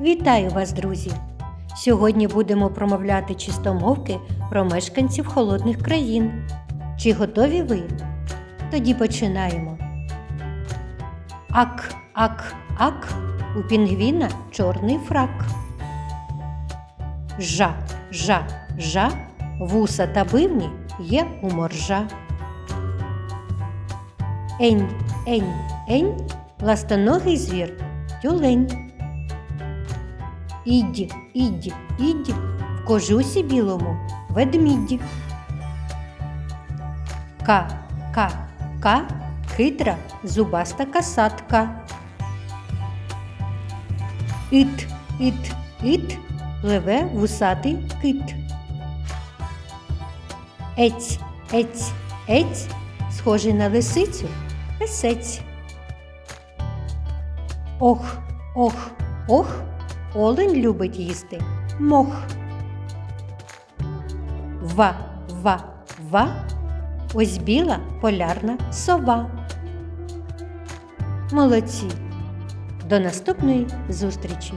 Вітаю вас, друзі! Сьогодні будемо промовляти чистомовки про мешканців холодних країн. Чи готові ви? Тоді починаємо. Ак, ак, ак, у пінгвіна чорний фрак. Жа, жа, жа, вуса та бивні є у моржа. Ень, ень, ень, ластоногий звір, тюлень. Ідь, ідь, ідь, в кожусі білому ведмідь. Ка, ка, ка, хитра зубаста касатка. Іт, іт, іт, пливе вусатий кит. Ець, ець, ець, схожий на лисицю, песець. Ох, ох, ох, олень любить їсти мох. Ва, ва, ва, ось біла полярна сова. Молодці! До наступної зустрічі!